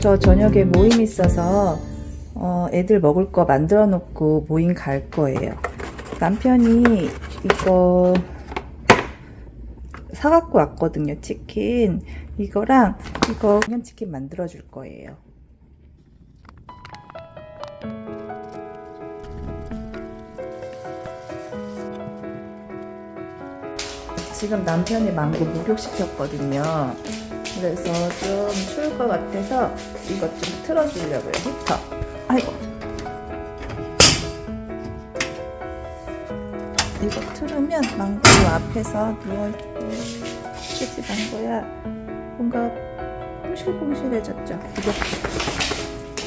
저 저녁에 모임 있어서 어, 애들 먹을 거 만들어 놓고 모임 갈 거예요. 남편이 이거 사갖고 왔거든요. 치킨. 이거랑 이거 양념치킨 만들어 줄 거예요. 지금 남편이 망고 목욕시켰거든요. 그래서 좀 추울 것 같아서 이것 좀 틀어주려고요. 히터. 아이고. 이거 틀으면 망고 앞에서 누워있고 그치 망고야 뭔가 퐁실퐁실해졌죠. 목욕,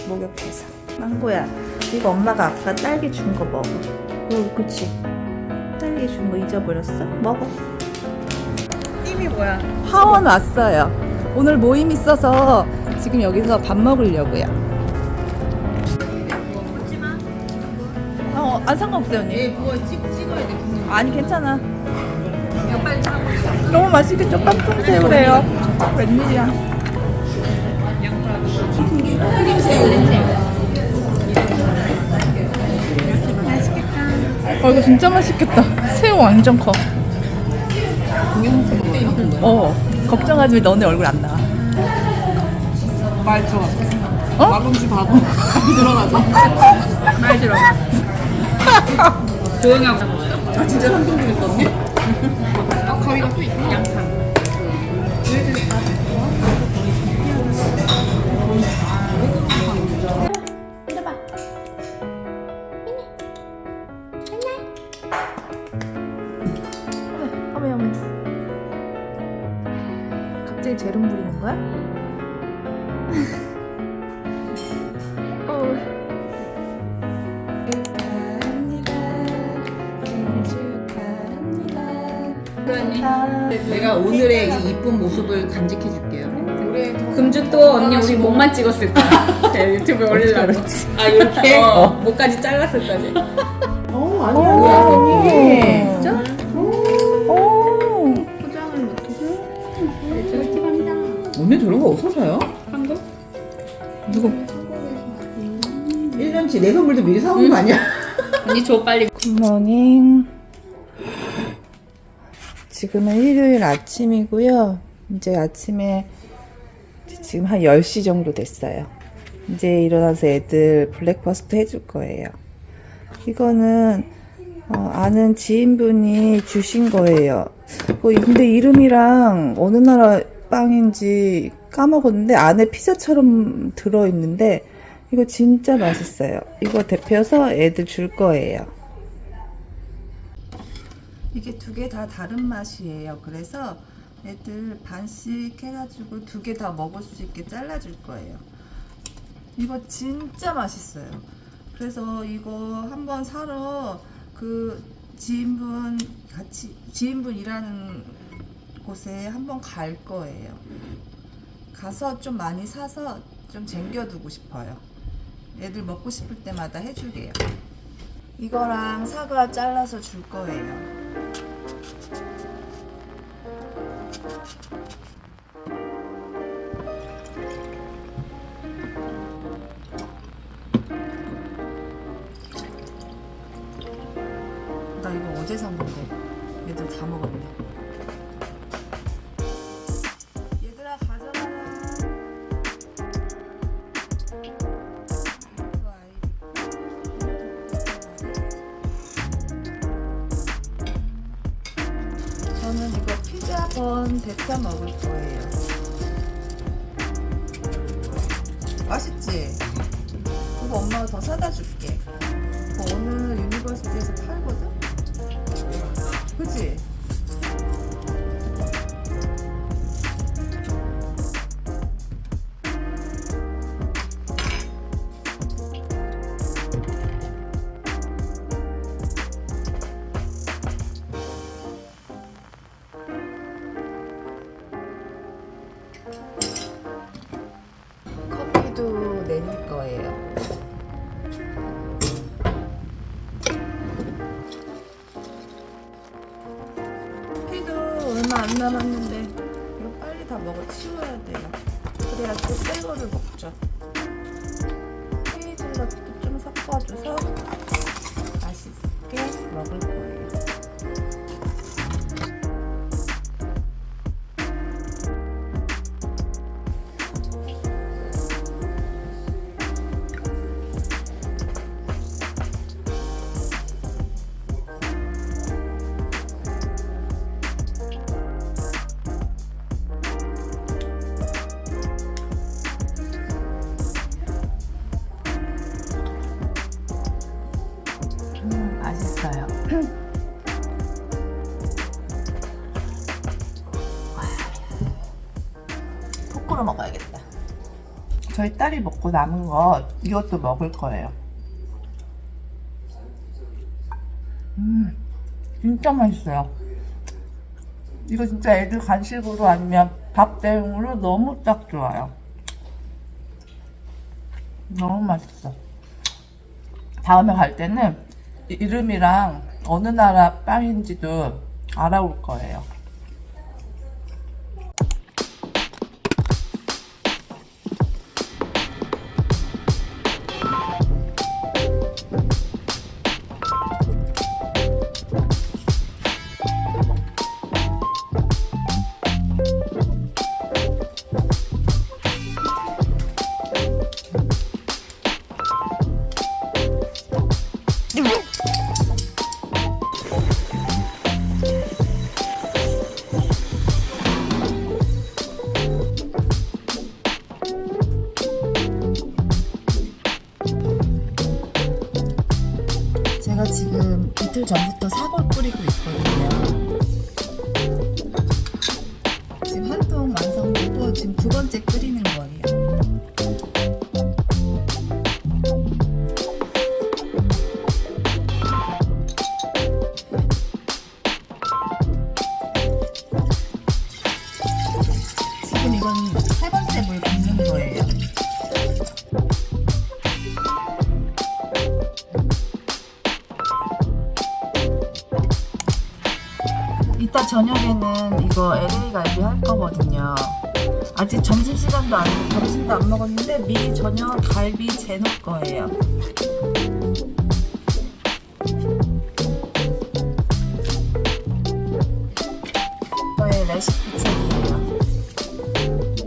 목욕해서. 망고야 이거 엄마가 아까 딸기 준 거 먹어. 어, 그치? 딸기 준 거 잊어버렸어? 먹어. 힘이 뭐야? 하원 왔어요. 오늘 모임 있어서 지금 여기서 밥 먹으려고요. 어, 안 상관없어요, 언니. 얘 그거 찍, 찍어야 돼. 아니, 괜찮아. 너무 맛있겠죠? 깜풍 새우래요. 웬일이야. 맛있겠다. 어, 이거 진짜 맛있겠다. 새우 완전 커. 어, 걱정하지 마. 너네 얼굴 안 나와. 말 들어가서. 어? 마금치 바보. 들어가서. 말 들어가. 조용히 하고. 아, 진짜 상동분 있었네? 아, 가위가 또 있네. 양파. 축하합니다. 내가 오늘의 이 이쁜 모습을 간직해 줄게요. 우리 금주 또 언니 우리 목만 찍었을 거야. 제가 유튜브에 올리려고. 아 이렇게 어. 목까지 잘랐을 거지. 오, 언니. 진짜? 오. 포장을 못해서. 언니 저런 거 어디서 사요? 한국? 누구? 1년치 내 선물도 미리 사오는 거 아니야? 언니 줘, 빨리. 굿모닝. 지금은 일요일 아침이고요. 이제 아침에 지금 한 10시 정도 됐어요. 이제 일어나서 애들 블랙퍼스트 해줄 거예요. 이거는 어, 아는 지인분이 주신 거예요. 어, 근데 이름이랑 어느 나라 빵인지 까먹었는데 안에 피자처럼 들어있는데 이거 진짜 맛있어요. 이거 데펴서 애들 줄 거예요. 이게 두 개 다 다른 맛이에요. 그래서 애들 반씩 해가지고 두 개 다 먹을 수 있게 잘라줄 거예요. 이거 진짜 맛있어요. 그래서 이거 한번 사러 그 지인분 같이 지인분 일하는 곳에 한번 갈 거예요. 가서 좀 많이 사서 좀 쟁겨두고 싶어요. 애들 먹고 싶을 때마다 해주게요. 이거랑 사과 잘라서 줄 거예요. 나 이거 어제 산 건데 애들 다 먹었네. 피자 번 데펴 먹을 거예요. 맛있지? 이거 엄마가 더 사다 줄게. 남았는데 이거 빨리 다 먹어 치워야 돼요. 그래야 또 새 거를 먹죠. 헤이즐넛도 좀 섞어줘서 맛있게 먹을 거예요. 포크로 먹어야겠다. 저희 딸이 먹고 남은 거 이것도 먹을 거예요. 음, 진짜 맛있어요. 이거 진짜 애들 간식으로 아니면 밥 대용으로 너무 딱 좋아요. 너무 맛있어. 다음에 갈 때는 이- 이름이랑 어느 나라 빵인지도 알아올 거예요. 지금 이틀 전부터 사골 뿌리고 있거든요. 지금 한 통 완성되고 지금 두 번째 끓이 저녁에는 이거 LA 갈비 할 거거든요. 아직 점심 시간도 안 점심도 안 먹었는데 미리 저녁 갈비 재놓을 거예요. 저의 레시피 책이에요.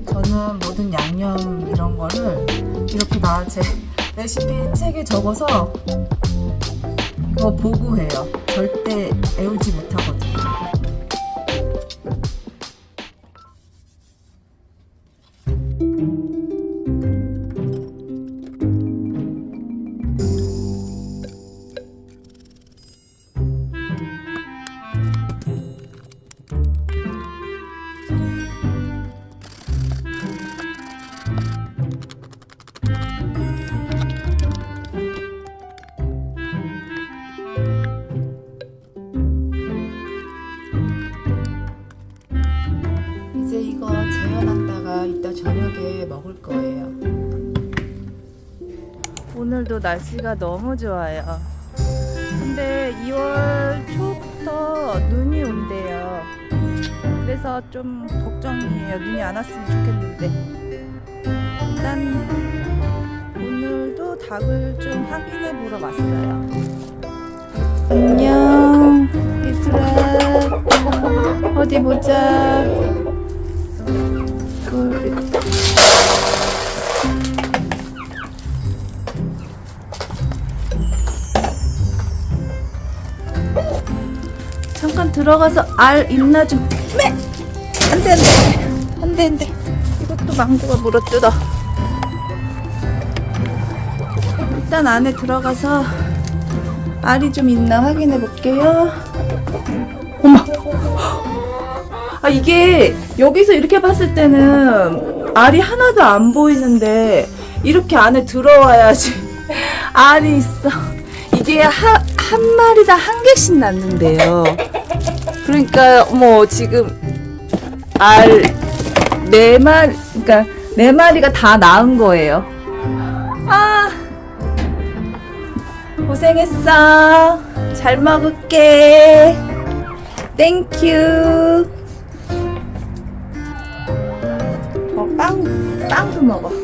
저는 모든 양념 이런 거를 이렇게 다 제 레시피 책에 적어서 그거 보고 해요. 절대 애우지 못하거든요. 먹을 거예요. 오늘도 날씨가 너무 좋아요. 근데 2월 초부터 눈이 온대요. 그래서 좀 걱정이에요. 눈이 안 왔으면 좋겠는데. 일단 오늘도 닭을 좀 확인해 보러 왔어요. 안녕, 얘들아. 어디 보자. 그 잠깐 들어가서 알 있나 좀. 매. 안 돼 안 돼 안 돼 안 돼. 이것도 망고가 물어뜯어. 일단 안에 들어가서 알이 좀 있나 확인해 볼게요. 어머. 아 이게 여기서 이렇게 봤을 때는 알이 하나도 안 보이는데 이렇게 안에 들어와야지 알이 있어. 이게 한, 한 마리당 한 개씩 낳는데요. 그러니까 뭐 지금 알네 마리 그러니까 네 마리가 다 나은 거예요. 아 고생했어. 잘 먹을게. 땡큐. 어빵 빵도 먹어.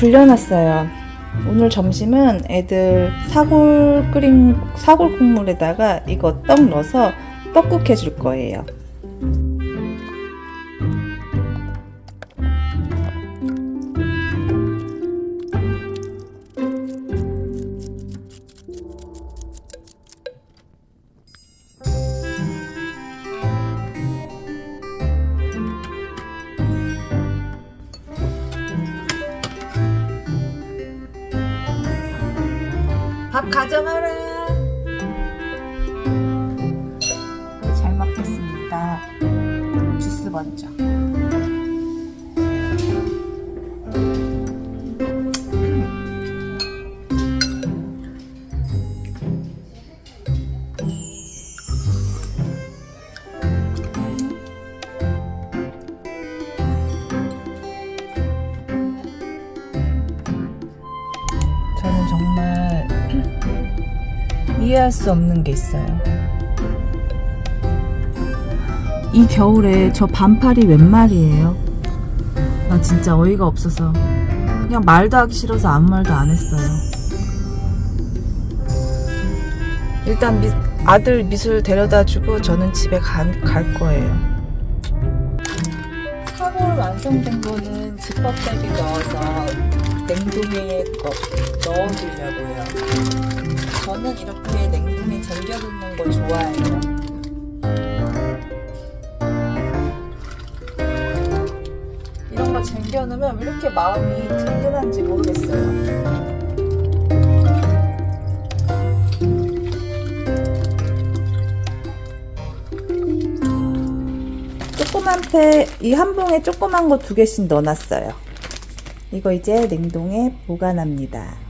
불려놨어요. 오늘 점심은 애들 사골 끓인 사골 국물에다가 이거 떡 넣어서 떡국 해줄 거예요. 가져가라. 잘 먹겠습니다. 주스 먼저. 이해할 수 없는 게 있어요. 이 겨울에 저 반팔이 웬 말이에요? 나 진짜 어이가 없어서 그냥 말도 하기 싫어서 아무 말도 안 했어요. 일단 미- 아들 미술 데려다 주고 저는 집에 가, 갈 거예요. 사골 완성된 거는 지퍼백에 넣어서 냉동에 넣- 넣어두려고요. 저는 이렇게 냉동에 쟁겨두는 거 좋아해요. 이런 거 쟁겨놓으면 왜 이렇게 마음이 든든한지 모르겠어요. 조그만 패, 이한 봉에 조그만 거 두 개씩 넣어놨어요. 이거 이제 냉동에 보관합니다.